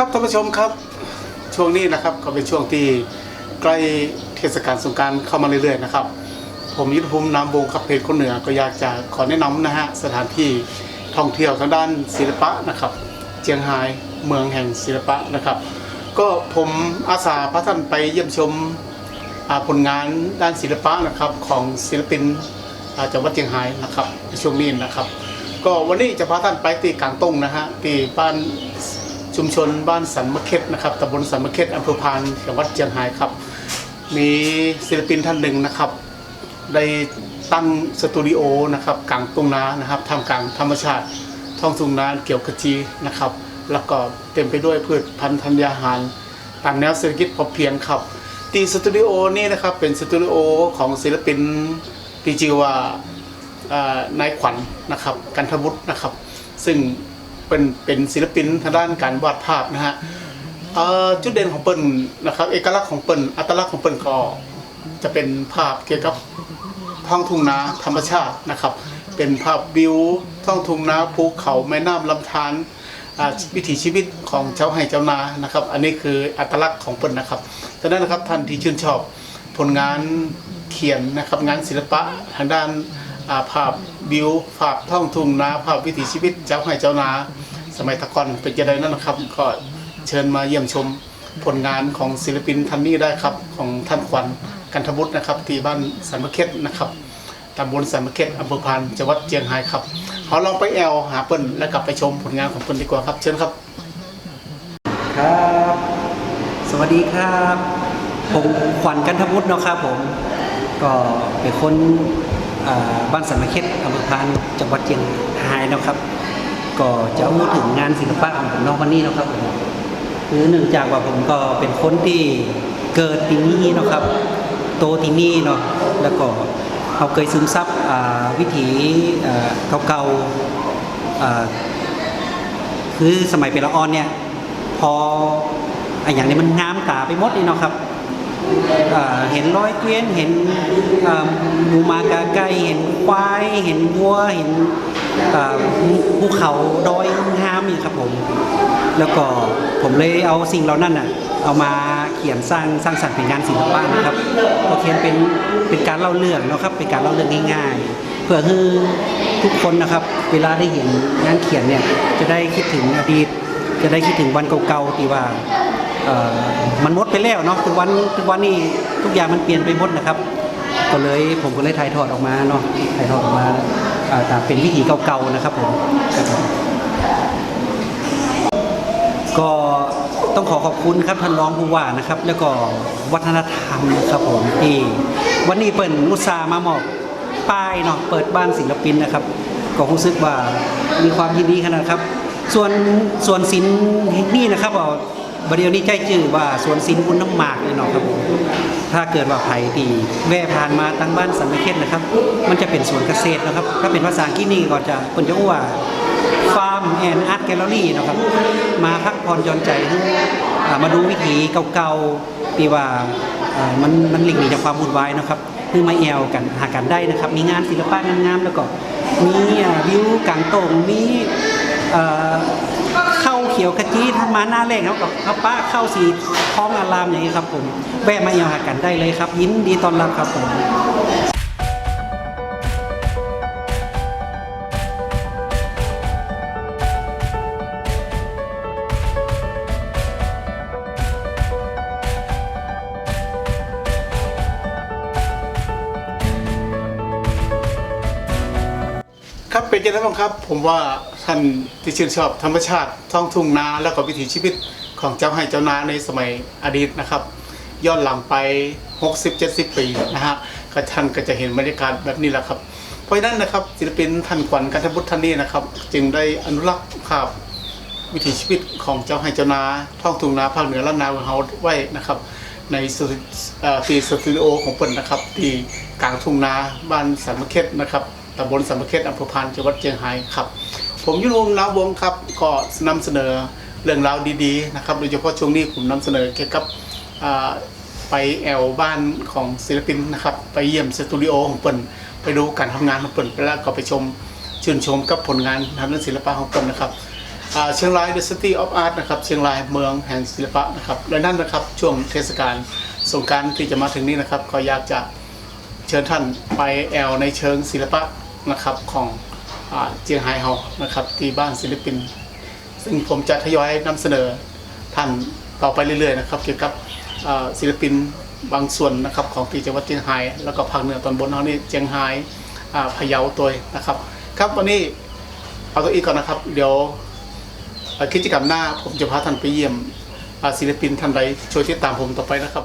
ครับท่านผู้ชมครับช่วงนี้นะครับก็เป็นช่วงที่ใกล้เทศกาลสงการเข้ามาเรื่อยๆนะครับ ผมยุทธภูมินามวงศ์ครับเพจคนเหนือก็อยากจะขอแนะนำนะฮะสถานที่ท่องเที่ยวทางด้านศิลปะนะครับ เจียงไฮ้เมืองแห่งศิลปะนะครับ ก็ผมอาสาพระท่านไปเยี่ยมชมผลงานด้านศิลปะนะครับของศิลปินอาจังหวัดเจียงไฮ้นะครับในช่วงนี้นะครับ ก็วันนี้จะพาท่านไปตีกลางตงนะฮะตีบ้าน ชุมชนบ้านสันมะเข็ดนะครับตำบลสันมะเข็ดอำเภอพานจังหวัดเชียงรายครับ มีศิลปินท่านหนึ่งนะครับ ได้ตั้งสตูดิโอนะครับกลางทุ่งนานะครับทำกลางธรรมชาติท้องทุ่งนาเกี่ยวกับจีนะครับ แล้วก็เต็มไปด้วยพืชพันธุ์ธัญญาหารตามแนวเศรษฐกิจพอเพียงครับตีสตูดิโอนี่นะครับเป็นสตูดิโอของศิลปินที่ชื่อว่านายขวัญนะครับกันทบุตรนะครับ ซึ่ง เป็นเป็นศิลปินทางด้านการวาดภาพนะฮะเอ่อจุดเด่นของเปิ้ลนะครับ เอกลักษณ์ของเปิ้ลอัตลักษณ์ของเปิ้ลก็จะเป็นภาพเกี่ยวกับท้องทุ่งนาธรรมชาตินะครับ เป็นภาพวิวท้องทุ่งนาภูเขาแม่น้ำลำธารอ่าวิถีชีวิตของชาวไร่ชาวนานะครับ อันนี้คืออัตลักษณ์ของเปิ้ลนะครับฉะนั้นนะครับท่านที่ชื่นชอบผลงานเขียนนะครับงานศิลปะทางด้าน อาภาพวิวภาพท่องทุ่งนาภาพวิถีชีวิตเจ้าไห้เจ้านา สมัยตะกอนเป็นจะได้นั่นนะครับ ก็เชิญมาเยี่ยมชมผลงานของศิลปินท่านนี้ได้ครับ ของท่านขวัญกันทบุตรนะครับ ที่บ้านสันมะเข็ดนะครับตำบลสันมะเข็ดอำเภอพานจังหวัดเจียงไฮ้ครับขาลองไปแอลหาเปิ้ลและกลับไปชมผลงานของเปิ้ลดีกว่าครับ เชิญครับ ครับ สวัสดีครับ ผมขวัญกันทวุฒิเนาะครับผม ก็เป็นคน บ้านสันมะเข็ดอำเภอพานจังหวัดเชียงรายเนาะครับ ก็จะพูดถึงงานศิลปะของผมเนอกวันนี้เนาะครับผมคือเนื่องจากว่าผมก็เป็นคนที่เกิดที่นี่เนาะครับ โตที่นี่เนาะแล้วก็เขาเคยซึมซับวิถีเก่าๆคือสมัยเป็นละอ่อนเนี่ยพอไอ้อย่างนี้มันงามตาไปหมดนี่เนาะครับ เห็นร้อยเกวียนเห็นหมูมากาไก่เห็นควายเห็นวัวเห็นภูเขาดอยงามนี่ครับผม แล้วก็ผมเลยเอาสิ่งเหล่านั้นน่ะเอามาเขียนสร้างสร้างสรรค์เป็นงานศิลปะนะครับก็เขียนเป็นเป็นการเล่าเรื่องนะครับเป็นการเล่าเรื่องง่าย ๆ เพื่อคือทุกคนนะครับ เวลาได้เห็นงานเขียนเนี่ยจะได้คิดถึงอดีต จะได้คิดถึงวันเก่าๆที่ว่า มันมดไปแล้วเนาะทุกวันทุกวันนี้ทุกอย่างมันเปลี่ยนไปหมดนะครับ ก็เลยผมก็เลยถ่ายทอดออกมาเนาะถ่ายทอดออกมาอ่าตามเป็นวิถีเก่าๆนะครับผมก็ต้องขอขอบคุณครับท่านรองผู้ว่านะครับ แล้วก็วัฒนธรรมครับผมที่วันนี้เปิดอุตสาห์มามอบป้ายเนาะเปิดบ้านศิลปินนะครับ ก็รู้สึกว่ามีความยินดีขนาดครับ ส่วนส่วนศิลป์นี่นะครับ เอาบริเวณนี้ใจจื่อว่าสวนศิลป์บุญน้ำหมากเลยเนาะครับผมถ้าเกิดว่าไผ่ตีแว่ผ่านมาทางบ้านสันนิเขตนะครับ มันจะเป็นสวนเกษตรนะครับ ถ้าเป็นภาษาอังกฤษนี่ก็จะเป็นจะว่าฟาร์มแอนอาร์ตแกลเลอรี่นะครับ มาพักผ่อนหย่อนใจให้อ่ามาดูวิถีเก่าๆที่ว่ามันมันหลีกหนีจากความวุ่นวายนะครับคือมาแอลกันหากันได้นะครับ มีงานศิลปะงามๆแล้วก็มีวิวกลางโต่งมี เข้าเขียวขจีถ้ามาหน้าแรกเขากับข้าป้าเข้าสีท้องอารามอย่างนี้ครับผม แวะมาเอลหากันได้เลยครับ ยินดีต้อนรับครับผม ครับเป็นยังไงบ้างครับ ผมว่าท่านที่ชื่นชอบธรรมชาติท้องทุ่งนาแล้วก็วิถีชีวิตของเจ้าให้เจ้านาในสมัยอดีตนะครับ ย้อนหลังไป 60-70 ปีนะฮะก็ท่านก็จะเห็นบรรยากาศแบบนี้แหละครับ เพราะฉะนั้นนะครับศิลปินท่านขวัญกันทบุตรท่านนี้นะครับ จึงได้อนุรักษ์ภาพวิถีชีวิตของเจ้าให้เจ้านาท้องทุ่งนาภาคเหนือและนาของเขาไว้นะครับในสี่สตูดิโอของเปิ่นนะครับ ที่กลางทุ่งนาบ้านสันมะเข็ดนะครับ ตำบลสัมะเข็ดอำเภอพานจังหวัดเชียงรายครับ ผมยุรุมนาวงครับก็นำเสนอเรื่องราวดีๆนะครับโดยเฉพาะช่วงนี้ผมนำเสนอเกี่ยวกับไปแอลบ้านของศิลปินนะครับ ไปเยี่ยมสตูดิโอของเปิ่นไปดูการทำงานของเปิ่นไปแล้วก็ไปชมชื่นชมกับผลงานทางด้านศิลปะของเปิ่นนะครับเชียงราย The City of Art นะครับเชียงรายเมืองแห่งศิลปะนะครับและนั่นนะครับช่วงเทศกาลสงการที่จะมาถึงนี้นะครับ ก็อยากจะเชิญท่านไปแอลในเชิงศิลปะ นะครับของอเจียงไฮ้เฮานะครับที่บ้านศิลปิน ซึ่งผมจะทยอยนำเสนอท่านต่อไปเรื่อยๆนะครับเกี่ยวกับศิลปินบางส่วนนะครับของที่จังหวัดเชียงรายแล้วก็ภาคเหนือตอนบนเขานี่เชียงรายพะเยาตัวนะครับ ครับวันนี้เอาตัวอีกก่อนนะครับ เดี๋ยวกิจกรรมหน้าผมจะพาท่านไปเยี่ยมศิลปินท่านใดช่วยติดตามผมต่อไปนะครับ